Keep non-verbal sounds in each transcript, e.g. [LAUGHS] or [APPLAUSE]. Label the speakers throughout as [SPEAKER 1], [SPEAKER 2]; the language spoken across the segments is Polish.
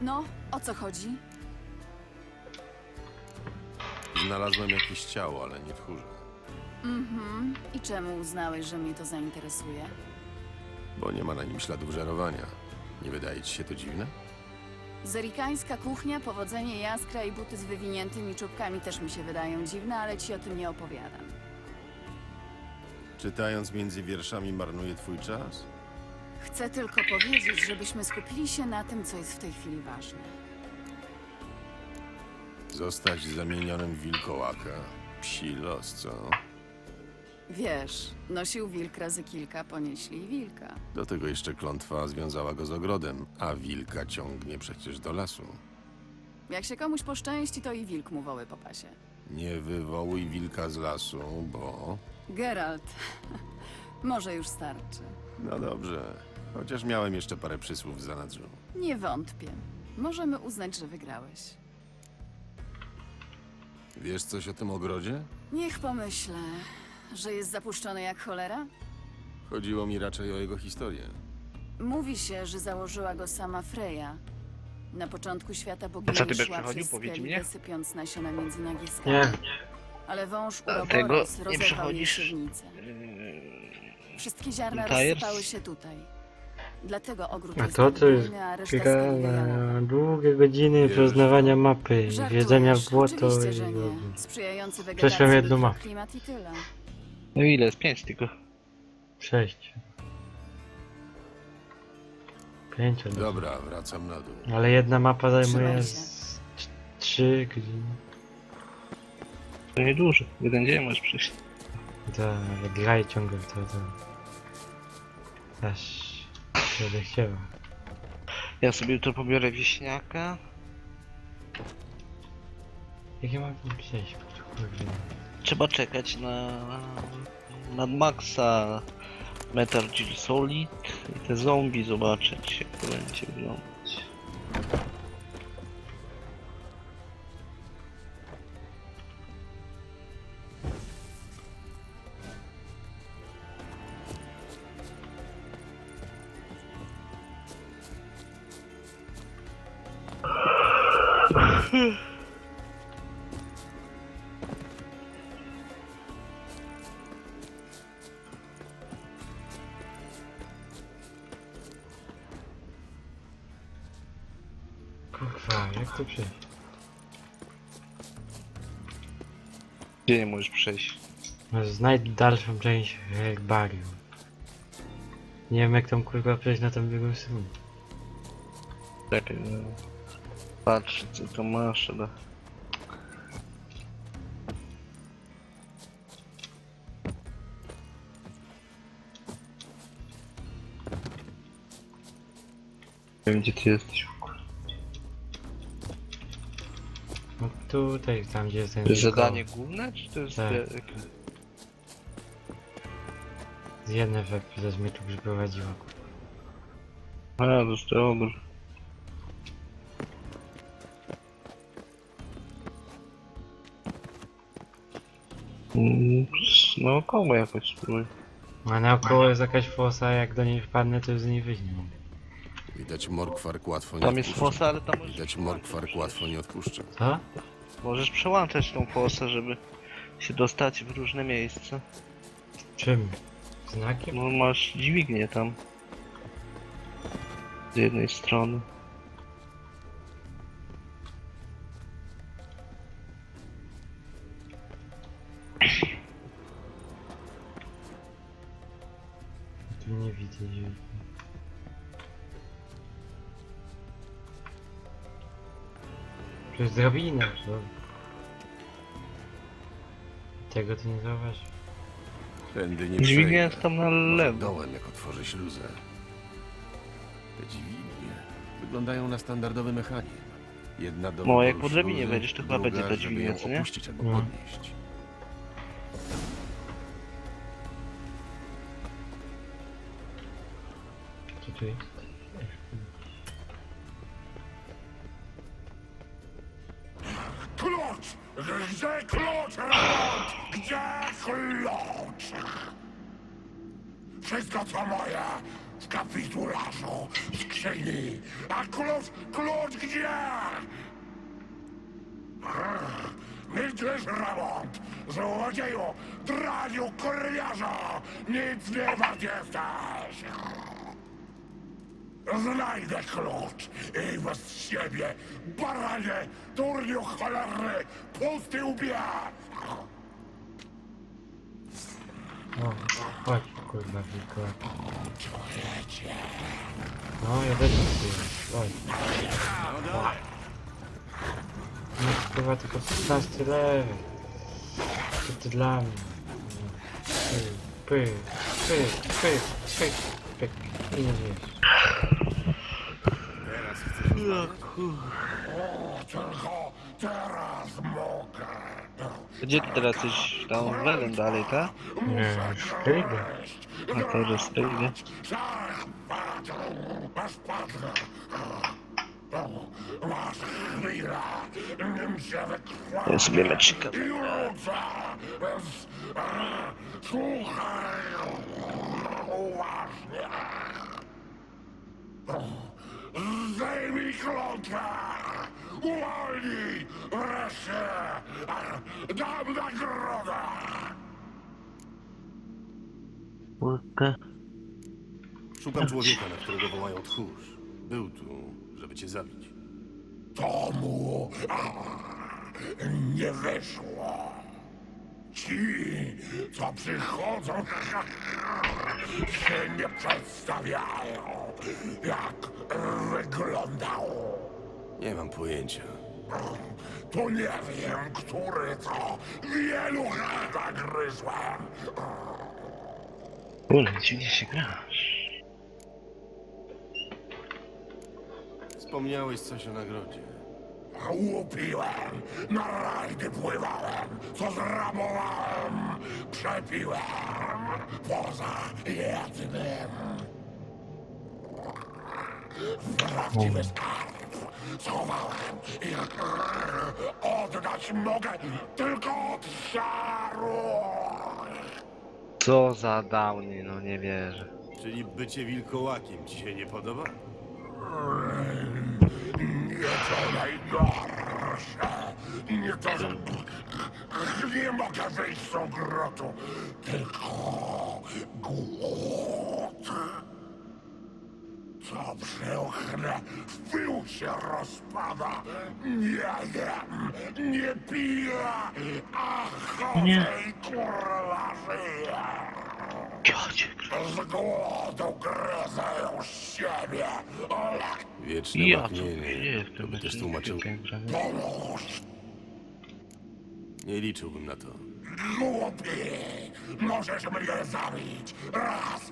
[SPEAKER 1] No, o co chodzi?
[SPEAKER 2] Znalazłem jakieś ciało, ale nie tchórze.
[SPEAKER 1] Mhm. I czemu uznałeś, że mnie to zainteresuje?
[SPEAKER 2] Bo nie ma na nim śladów żerowania. Nie wydaje ci się to dziwne?
[SPEAKER 1] Zerikańska kuchnia, powodzenie jaskra i buty z wywiniętymi czubkami też mi się wydają dziwne, ale ci o tym nie opowiadam.
[SPEAKER 2] Czytając między wierszami marnuje twój czas?
[SPEAKER 1] Chcę tylko powiedzieć, żebyśmy skupili się na tym, co jest w tej chwili ważne.
[SPEAKER 2] Zostać zamienionym w wilkołaka. Psi los, co?
[SPEAKER 1] Wiesz, nosił wilk razy kilka, ponieśli i wilka.
[SPEAKER 2] Do tego jeszcze klątwa związała go z ogrodem, a wilka ciągnie przecież do lasu.
[SPEAKER 1] Jak się komuś poszczęści, to i wilk mu woły po pasie.
[SPEAKER 2] Nie wywołuj wilka z lasu, bo...
[SPEAKER 1] Geralt, [LAUGHS] może już starczy.
[SPEAKER 2] No dobrze, chociaż miałem jeszcze parę przysłów w zanadrzu.
[SPEAKER 1] Nie wątpię. Możemy uznać, że wygrałeś.
[SPEAKER 2] Wiesz coś o tym ogrodzie?
[SPEAKER 1] Niech pomyślę, że jest zapuszczony jak cholera?
[SPEAKER 2] Chodziło mi raczej o jego historię.
[SPEAKER 1] Mówi się, że założyła go sama Freya. Na początku świata bogini
[SPEAKER 3] co ty byś
[SPEAKER 1] szła
[SPEAKER 3] przechodził?
[SPEAKER 1] przez
[SPEAKER 3] Powiedz mnie.
[SPEAKER 1] nasiona między nagie skały.
[SPEAKER 4] Nie.
[SPEAKER 1] Ale wąż
[SPEAKER 3] Dlatego
[SPEAKER 1] Uroboros
[SPEAKER 3] nie
[SPEAKER 1] rozerwał jej
[SPEAKER 3] przechodzisz?
[SPEAKER 1] Wszystkie ziarna rozsypały się tutaj. Dlatego ogród
[SPEAKER 4] A
[SPEAKER 1] jest
[SPEAKER 4] to
[SPEAKER 1] tak
[SPEAKER 4] to jest
[SPEAKER 1] a reszta
[SPEAKER 4] na długie godziny
[SPEAKER 2] Wiesz,
[SPEAKER 4] poznawania mapy,
[SPEAKER 1] Żartujesz?
[SPEAKER 4] wiedzenia w błoto
[SPEAKER 1] Oczywiście,
[SPEAKER 4] i...
[SPEAKER 1] że nie. Sprzyjający
[SPEAKER 4] Przeszłem jedną mapę.
[SPEAKER 1] klimat i tyle.
[SPEAKER 3] No ile? jest? Pięć tylko.
[SPEAKER 4] Sześć. Pięć od
[SPEAKER 2] Dobra, wracam na dół.
[SPEAKER 4] Ale jedna mapa zajmuje
[SPEAKER 1] Trzymaj się.
[SPEAKER 4] z... trz- trzy godziny.
[SPEAKER 3] To nie dużo. Jeden dzień możesz przyjść.
[SPEAKER 4] Ale graj ciągle to, to... Aż się odechciewa.
[SPEAKER 3] Ja sobie jutro pobiorę wieśniaka.
[SPEAKER 4] Jak ja mam przejść? Kurde.
[SPEAKER 3] Trzeba czekać na... Mad Maxa. Metal Gear Solid. I te zombie zobaczyć jak to będzie wyglądać.
[SPEAKER 4] Kurwa, jak to przejść?
[SPEAKER 3] Gdzie nie możesz przejść?
[SPEAKER 4] No, znajdź dalszą część herbarium. Nie wiem jak tam kurwa przejść na tą drugą stronę.
[SPEAKER 3] Czekaj, no. Patrz co to masz, ale... Nie wiem gdzie ty jesteś.
[SPEAKER 4] No tutaj, tam gdzie jest ten
[SPEAKER 3] To jest
[SPEAKER 4] wilkołak.
[SPEAKER 3] zadanie główne, czy to jest...
[SPEAKER 4] Tak.
[SPEAKER 3] jak-
[SPEAKER 4] Z jednej efektu też mnie tu przyprowadziło.
[SPEAKER 3] A, to jest dobry. Mm, No komu jakoś spróbuj.
[SPEAKER 4] A naokoło jest jakaś fosa, jak do niej wpadnę, to już z niej wyjść nie mogę.
[SPEAKER 2] Widać morkwark łatwo nie
[SPEAKER 3] Tam jest
[SPEAKER 2] odpuszcza.
[SPEAKER 3] fosa, ale tam możesz,
[SPEAKER 2] Widać morkwark łatwo nie odpuszcza.
[SPEAKER 4] Co?
[SPEAKER 3] możesz przełączać tą fosę, żeby się dostać w różne miejsca.
[SPEAKER 4] Czym? Znakiem?
[SPEAKER 3] No masz dźwignię tam. Z jednej strony.
[SPEAKER 4] Nie widzę dźwigni. Przez drabinę, to... Tego ty nie zauważ?
[SPEAKER 2] Tędy nie
[SPEAKER 3] Dźwignia jest tam na lewo.
[SPEAKER 2] dołem, jak otworzę śluzę. Te dźwignie wyglądają na standardowy mechanizm. Jedna do
[SPEAKER 3] No, jak po drabinie wejdziesz, to chyba będzie ta dźwignia, co nie?
[SPEAKER 2] opuścić albo
[SPEAKER 4] No.
[SPEAKER 2] podnieść.
[SPEAKER 4] Jest?
[SPEAKER 5] Klucz! Gdzie klucz, Rod? Gdzie klucz? Wszystko co moje z kapitularzu, skrzyni. A klucz, klucz gdzie? Milczysz, Ramont! Złodzieju, draniu, kurwiarzu! Nic nie wart jesteś! Znajdę klucz i bez siebie, baranie, turniu cholerny, pusty łbie!
[SPEAKER 4] O, chodź kurwa wilkołaki. No, ja też kurwa. Oj. No kurwa tylko 15 lewy. Co ty dla mnie? Pyk, pyk, pyk, pyk, pyk, pyk. I nie wiesz.
[SPEAKER 2] Teraz chcesz rozmawiać?
[SPEAKER 5] O, tylko teraz mogę!
[SPEAKER 3] Gdzie ty teraz jesteś tam Welen dalej, tak?
[SPEAKER 4] Nie, szpryga.
[SPEAKER 3] A to że
[SPEAKER 5] wykrwawi.
[SPEAKER 3] Ja sobie
[SPEAKER 5] e, słuchaj uważnie. Zdejmij klątwę! Uwolnij wreszcie! Dam nagrodę!
[SPEAKER 3] Łódkę.
[SPEAKER 2] Szukam człowieka, na którego wołają tchórz. Był tu, żeby cię zabić.
[SPEAKER 5] To mu nie wyszło. Ci, co przychodzą, [LAUGHS] się nie przedstawiają, jak wyglądał.
[SPEAKER 2] Nie mam pojęcia.
[SPEAKER 5] To nie wiem, który to wielu zagryzłem.
[SPEAKER 3] Ule, dziwnie się grasz.
[SPEAKER 2] Wspomniałeś coś o nagrodzie.
[SPEAKER 5] Łupiłem, na rajdy pływałem, co zrabowałem, przepiłem, poza jednym. Prawdziwy skarb schowałem i oddać mogę tylko od siaru.
[SPEAKER 3] Co za downy, no nie wierzę.
[SPEAKER 2] Czyli bycie wilkołakiem ci się nie podoba?
[SPEAKER 5] Nie to najgorsze. Nie to, że nie mogę wyjść z tą grotu, tylko głód. Co przeochnę, w pył się rozpada. Nie jem, nie piję, a chodzę i kurwa żyję.
[SPEAKER 3] Ciocie,
[SPEAKER 5] Z głodu gryzę już siebie, ale
[SPEAKER 2] Wieczne
[SPEAKER 3] ja co
[SPEAKER 2] machnienie. To by też tłumaczył.
[SPEAKER 5] pomóż.
[SPEAKER 2] Nie liczyłbym na to.
[SPEAKER 5] Głupi! Możesz mnie zabić! Raz!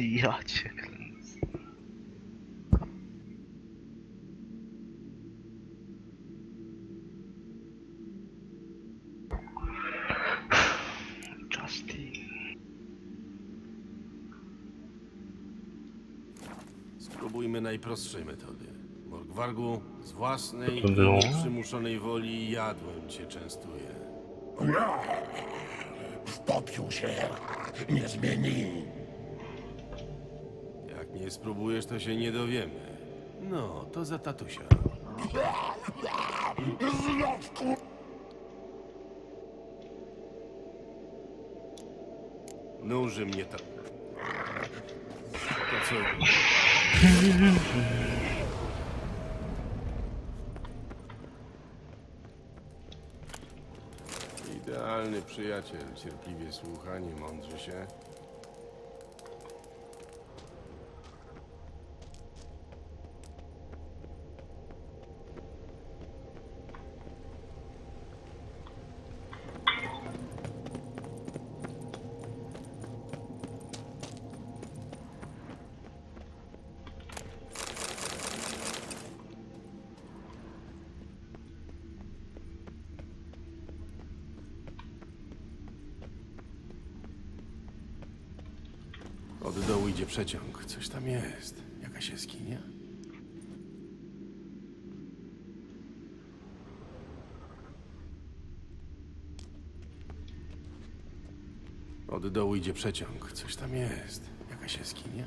[SPEAKER 3] Ja cię. Justin.
[SPEAKER 2] Spróbujmy najprostszej metody. Morgwargu, z własnej
[SPEAKER 3] to było?
[SPEAKER 2] i nieprzymuszonej woli jadłem cię częstuję.
[SPEAKER 5] Nie! W popiół się nie zmieni.
[SPEAKER 2] Nie spróbujesz, to się nie dowiemy. No, to za tatusia. Nuży mnie tak. To co? Idealny przyjaciel, cierpliwie słucha, nie mądrzy się. Od dołu idzie przeciąg. Coś tam jest. Jakaś jaskinia? Od dołu idzie przeciąg. Coś tam jest. Jakaś jaskinia?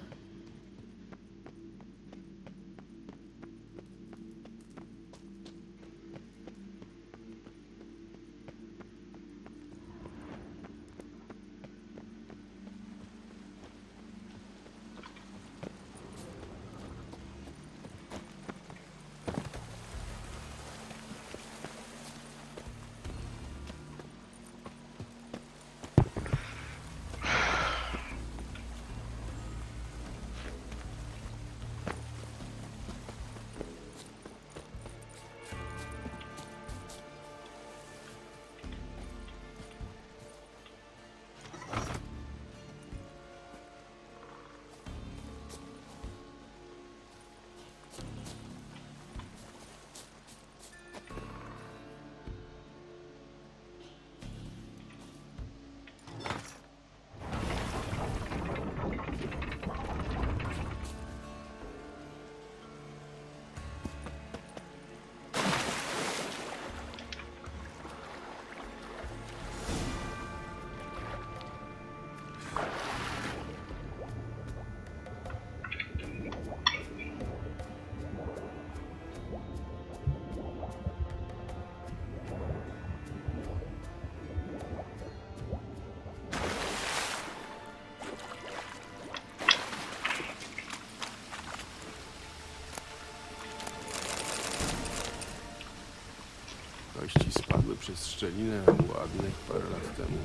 [SPEAKER 2] Szczelinę ładnych parę lat temu.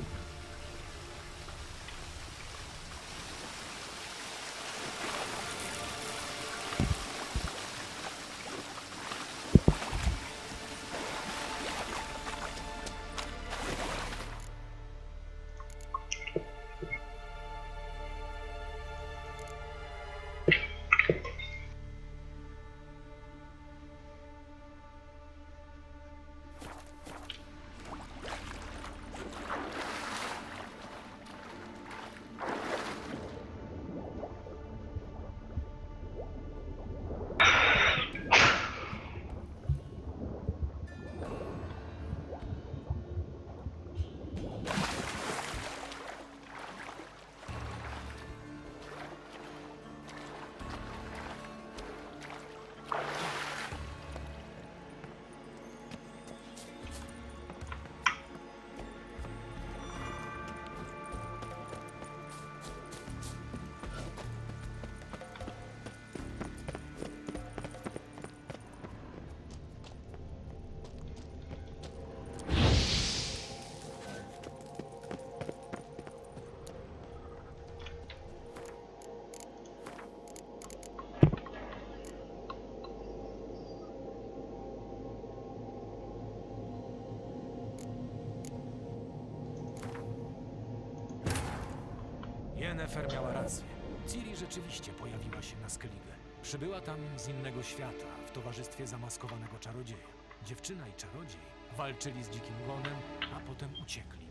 [SPEAKER 6] Yennefer miała rację. Ciri rzeczywiście pojawiła się na Skellige. Przybyła tam z innego świata, w towarzystwie zamaskowanego czarodzieja. Dziewczyna i czarodziej walczyli z dzikim gonem, a potem uciekli.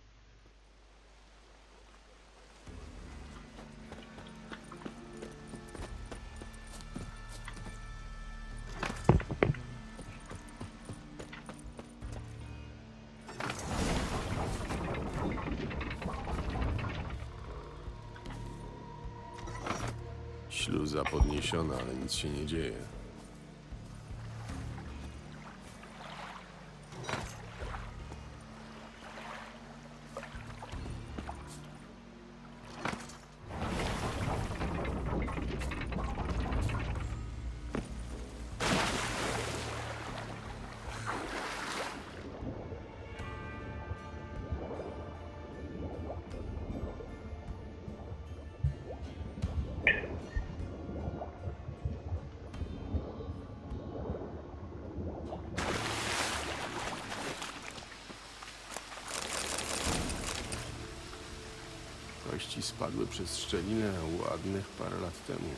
[SPEAKER 2] Śluza podniesiona, ale nic się nie dzieje. Spadły przez szczelinę ładnych parę lat temu.